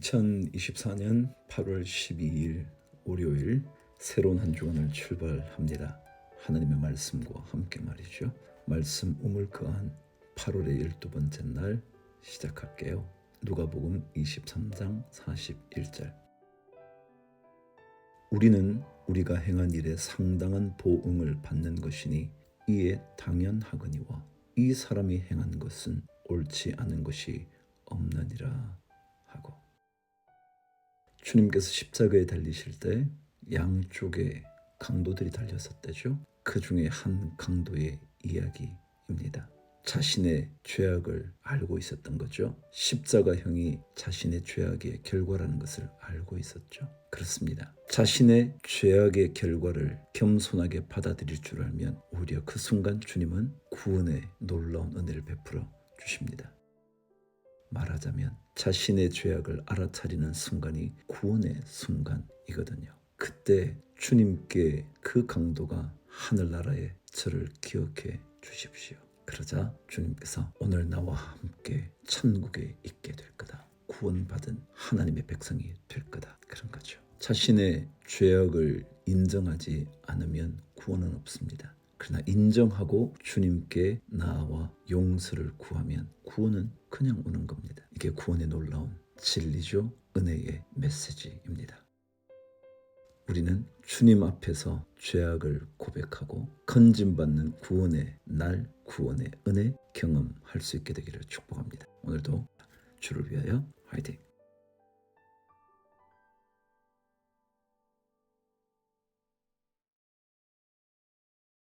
2024년 8월 12일 월요일 새로운 한 주간을 출발합니다. 하나님의 말씀과 함께 말이죠. 말씀 우물거한 8월의 12번째 날 시작할게요. 누가복음 23장 41절 우리는 우리가 행한 일에 상당한 보응을 받는 것이니 이에 당연하거니와 이 사람이 행한 것은 옳지 않은 것이 없느니라 주님께서 십자가에 달리실 때 양쪽에 강도들이 달렸었대죠. 그 중에 한 강도의 이야기입니다. 자신의 죄악을 알고 있었던 거죠. 십자가형이 자신의 죄악의 결과라는 것을 알고 있었죠. 그렇습니다. 자신의 죄악의 결과를 겸손하게 받아들일 줄 알면 오히려 그 순간 주님은 구원의 놀라운 은혜를 베풀어 주십니다. 말하자면 자신의 죄악을 알아차리는 순간이 구원의 순간이거든요. 그때 주님께 그 강도가 하늘나라에 저를 기억해 주십시오. 그러자 주님께서 오늘 나와 함께 천국에 있게 될 거다. 구원받은 하나님의 백성이 될 거다. 그런 거죠. 자신의 죄악을 인정하지 않으면 구원은 없습니다. 그러나 인정하고 주님께 나아와 용서를 구하면 구원은 그냥 오는 겁니다. 이게 구원의 놀라운 진리죠. 은혜의 메시지입니다. 우리는 주님 앞에서 죄악을 고백하고 건짐받는 구원의 날, 구원의 은혜 경험할 수 있게 되기를 축복합니다.